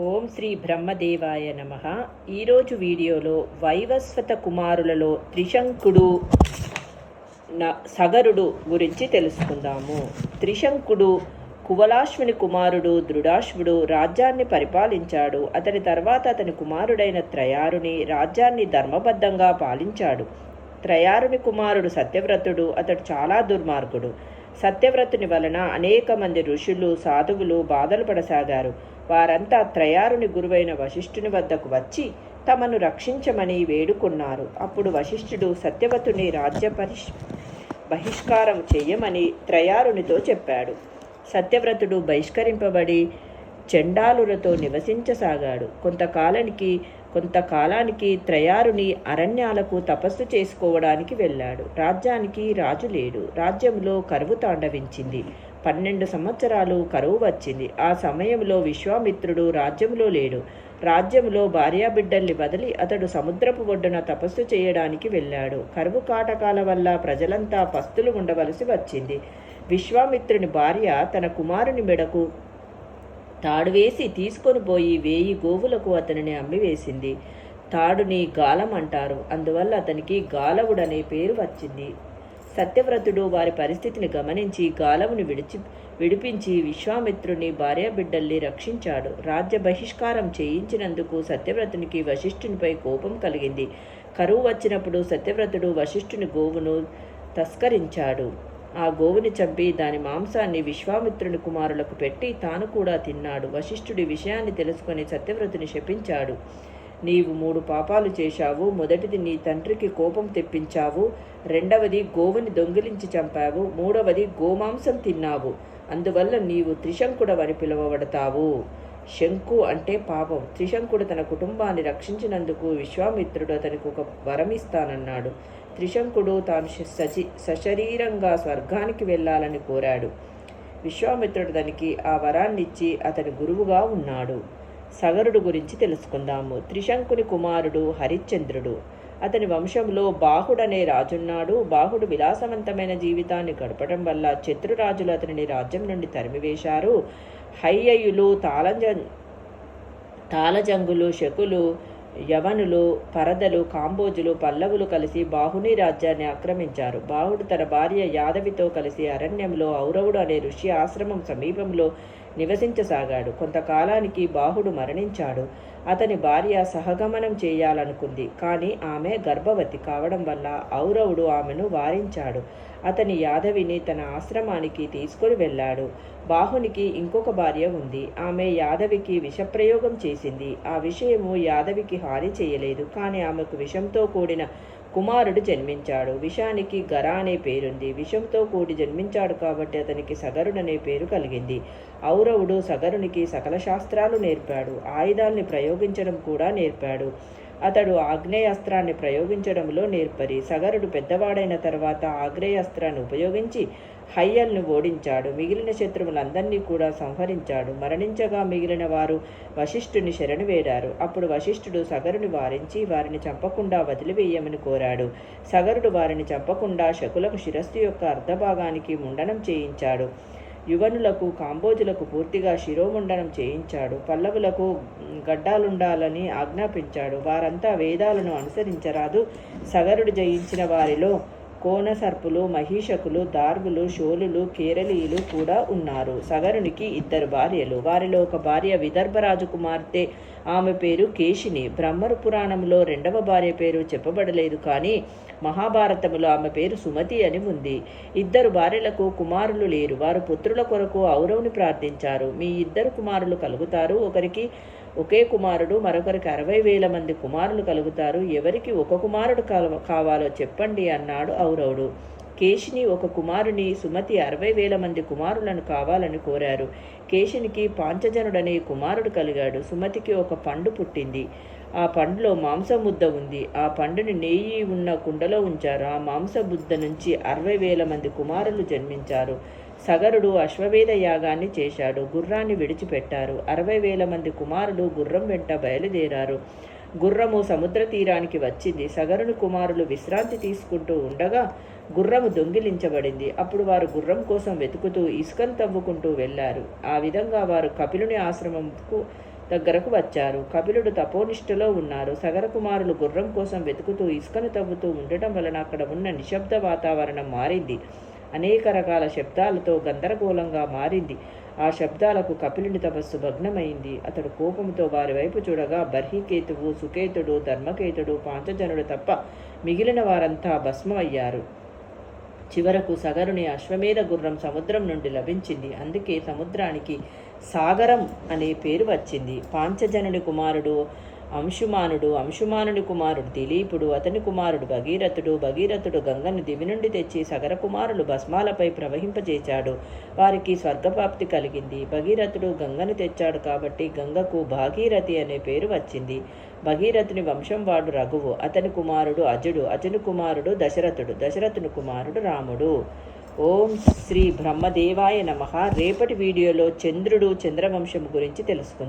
ఓం శ్రీ బ్రహ్మదేవాయ నమ. ఈరోజు వీడియోలో వైవస్వత కుమారులలో త్రిశంకుడు న సగరుడు గురించి తెలుసుకుందాము. త్రిశంకుడు కువలాశ్వుని కుమారుడు దృఢాశ్వుడు రాజ్యాన్ని పరిపాలించాడు. అతని తర్వాత అతని కుమారుడైన త్రయారుని రాజ్యాన్ని ధర్మబద్ధంగా పాలించాడు. త్రయారుని కుమారుడు సత్యవ్రతుడు అతడు చాలా దుర్మార్గుడు. సత్యవ్రతుని వలన అనేక మంది ఋషులు సాధువులు బాధలు పడసాగారు. వారంతా త్రయారుని గురువైన వశిష్ఠుని వద్దకు వచ్చి తమను రక్షించమని వేడుకున్నారు. అప్పుడు వశిష్ఠుడు సత్యవతుని రాజ్య పరిష్ బహిష్కారం చెయ్యమని త్రయారునితో చెప్పాడు. సత్యవ్రతుడు బహిష్కరింపబడి చెండాలులతో నివసించసాగాడు. కొంతకాలానికి కొంతకాలానికి త్రయారుని అరణ్యాలకు తపస్సు చేసుకోవడానికి వెళ్ళాడు. రాజ్యానికి రాజు లేడు. రాజ్యంలో కరువు తాండవించింది. పన్నెండు సంవత్సరాలు కరువు వచ్చింది. ఆ సమయంలో విశ్వామిత్రుడు రాజ్యంలో లేడు. రాజ్యంలో భార్యాబిడ్డల్ని వదిలి అతడు సముద్రపు ఒడ్డున తపస్సు చేయడానికి వెళ్ళాడు. కరువు కాటకాల వల్ల ప్రజలంతా పస్తులు ఉండవలసి వచ్చింది. విశ్వామిత్రుని భార్య తన కుమారుని మెడకు తాడు వేసి తీసుకొని పోయి వేయి గోవులకు అతనిని అమ్మివేసింది. తాడుని గాలం అంటారు. అందువల్ల అతనికి గాలవుడనే పేరు వచ్చింది. సత్యవ్రతుడు వారి పరిస్థితిని గమనించి గాలవుని విడిచి విడిపించి విశ్వామిత్రుని భార్యాబిడ్డల్ని రక్షించాడు. రాజ్య బహిష్కారం చేయించినందుకు సత్యవ్రతునికి వశిష్ఠునిపై కోపం కలిగింది. కరువు వచ్చినప్పుడు సత్యవ్రతుడు వశిష్ఠుని గోవును తస్కరించాడు. ఆ గోవుని చంపి దాని మాంసాన్ని విశ్వామిత్రుని కుమారులకు పెట్టి తాను కూడా తిన్నాడు. వశిష్ఠుడి విషయాన్ని తెలుసుకొని సత్యవ్రతుని శపించాడు. నీవు మూడు పాపాలు చేశావు. మొదటిది నీ తండ్రికి కోపం తెప్పించావు. రెండవది గోవుని దొంగిలించి చంపావు. మూడవది గోమాంసం తిన్నావు. అందువల్ల నీవు త్రిశంకుడవని పిలువబడతావు. శంకు అంటే పాపం. త్రిశంకుడు తన కుటుంబాన్ని రక్షించినందుకు విశ్వామిత్రుడు అతనికి ఒక వరం ఇస్తానన్నాడు. త్రిశంకుడు తాను సచి సశరీరంగా స్వర్గానికి వెళ్ళాలని కోరాడు. విశ్వామిత్రుడు అతనికి ఆ వరాన్నిచ్చి అతని గురువుగా ఉన్నాడు. సగరుడు గురించి తెలుసుకుందాము. త్రిశంకుని కుమారుడు హరిశ్చంద్రుడు. అతని వంశంలో బాహుడనే రాజున్నాడు. బాహుడు విలాసవంతమైన జీవితాన్ని గడపడం వల్ల శత్రురాజులు అతనిని రాజ్యం నుండి తరిమివేశారు. హయ్యయులు తాళంజ తాళజంగులు శకులు యవనులు పరదలు కాంబోజులు పల్లవులు కలిసి బాహుని రాజ్యాన్ని ఆక్రమించారు. బాహుడు తన భార్య యాదవితో కలిసి అరణ్యంలో ఔరవుడు అనే ఋషి ఆశ్రమం సమీపంలో నివసించసాగాడు. కొంతకాలానికి బాహుడు మరణించాడు. అతని భార్య సహగమనం చేయాలనుకుంది. కానీ ఆమె గర్భవతి కావడం వల్ల ఔరవుడు ఆమెను వారించాడు. అతని యాదవిని తన ఆశ్రమానికి తీసుకొని వెళ్ళాడు. బాహునికి ఇంకొక భార్య ఉంది. ఆమె యాదవికి విషప్రయోగం చేసింది. ఆ విషయము యాదవికి హాని చేయలేదు. కానీ ఆమెకు విషంతో కూడిన కుమారుడు జన్మించాడు. విషానికి గర అనే పేరుంది. విషంతో కూడి జన్మించాడు కాబట్టి అతనికి సగరుడనే పేరు కలిగింది. ఔరవుడు సగరునికి సకల శాస్త్రాలు నేర్పాడు. ఆయుధాల్ని ప్రయోగించడం కూడా నేర్పాడు. అతడు ఆగ్నేయాస్త్రాన్ని ప్రయోగించడంలో నేర్పరి. సగరుడు పెద్దవాడైన తర్వాత ఆగ్నేయాస్త్రాన్ని ఉపయోగించి హయ్యల్ను ఓడించాడు. మిగిలిన శత్రువులందరినీ కూడా సంహరించాడు. మరణించగా మిగిలిన వారు వశిష్ఠుని శరణు వేడారు అప్పుడు వశిష్ఠుడు సగరుని వారించి వారిని చంపకుండా వదిలివేయమని కోరాడు. సగరుడు వారిని చంపకుండా శకులకు శిరస్సు యొక్క అర్ధభాగానికి ముండనం చేయించాడు. యువనులకు కాంబోజులకు పూర్తిగా శిరోముండనం చేయించాడు. పల్లవులకు గడ్డాలుండాలని ఆజ్ఞాపించాడు. వారంతా వేదాలను అనుసరించరాదు. సగరుడు జయించిన వారిలో కోనసర్పులు మహిషకులు దార్గులు షోలులు కేరళీయులు కూడా ఉన్నారు. సగరునికి ఇద్దరు భార్యలు. వారిలో ఒక భార్య విదర్భరాజు కుమార్తె ఆమె పేరు కేశిని. బ్రహ్మరు పురాణంలో రెండవ భార్య పేరు చెప్పబడలేదు కానీ మహాభారతములో ఆమె పేరు సుమతి అని ఉంది. ఇద్దరు భార్యలకు కుమారులు లేరు. వారు పుత్రుల కొరకు ఔరవుని ప్రార్థించారు. మీ ఇద్దరు కుమారులు కలుగుతారు. ఒకరికి ఒకే కుమారుడు మరొకరికి అరవై వేల మంది కుమారులు కలుగుతారు. ఎవరికి ఒక కుమారుడు కావ- కావాలో చెప్పండి అన్నాడు ఔరవుడు. కేశిని ఒక కుమారుని సుమతి అరవై వేల మంది కుమారులను కావాలని కోరారు. కేశినికి పాంచజనుడనే కుమారుడు కలిగాడు. సుమతికి ఒక పండు పుట్టింది. ఆ పండులో మాంసం ముద్ద ఉంది. ఆ పండుని నెయ్యి ఉన్న కుండలో ఉంచారు. ఆ మాంసబుద్ధ నుంచి అరవై వేల మంది కుమారులు జన్మించారు. సగరుడు అశ్వవేధ యాగాన్ని చేశాడు. గుర్రాన్ని విడిచిపెట్టారు. అరవై వేల మంది కుమారులు గుర్రం వెంట బయలుదేరారు. గుర్రము సముద్ర తీరానికి వచ్చింది. సగరుని కుమారులు విశ్రాంతి తీసుకుంటూ ఉండగా గుర్రము దొంగిలించబడింది. అప్పుడు వారు గుర్రం కోసం వెతుకుతూ ఇసుకను తవ్వుకుంటూ వెళ్ళారు. ఆ విధంగా వారు కపిలుని ఆశ్రమంకు దగ్గరకు వచ్చారు. కపిలుడు తపోనిష్టలో ఉన్నారు. సగర కుమారులు గుర్రం కోసం వెతుకుతూ ఇసుకను తవ్వుతూ ఉండటం వలన అక్కడ ఉన్న నిశ్శబ్ద వాతావరణం మారింది. అనేక రకాల శబ్దాలతో గందరగోళంగా మారింది. ఆ శబ్దాలకు కపిలుని తపస్సు భగ్నమైంది అతడు కోపంతో వారి వైపు చూడగా బర్హికేతువు సుకేతుడు ధర్మకేతుడు పాంచజనుడు తప్ప మిగిలిన వారంతా భస్మమయ్యారు. చివరకు సగరుని అశ్వమేధ గుర్రం సముద్రం నుండి లభించింది. అందుకే సముద్రానికి సాగరం అనే పేరు వచ్చింది. పాంచజనుడి కుమారుడు అంశుమానుడు అంశుమానుడి కుమారుడు దిలీపుడు అతని కుమారుడు భగీరథుడు భగీరథుడు గంగను దివి నుండి తెచ్చి సగర కుమారులు భస్మాలపై ప్రవహింపజేశాడు. వారికి స్వర్గప్రాప్తి కలిగింది. భగీరథుడు గంగను తెచ్చాడు కాబట్టి గంగకు భాగీరథి అనే పేరు వచ్చింది. భగీరథుని వంశం వాడు రఘువు అతని కుమారుడు అజుడు అజుని కుమారుడు దశరథుడు దశరథుని కుమారుడు రాముడు. ఓం శ్రీ బ్రహ్మదేవాయ నమ. రేపటి వీడియోలో చంద్రుడు చంద్రవంశం గురించి తెలుసుకుందాం.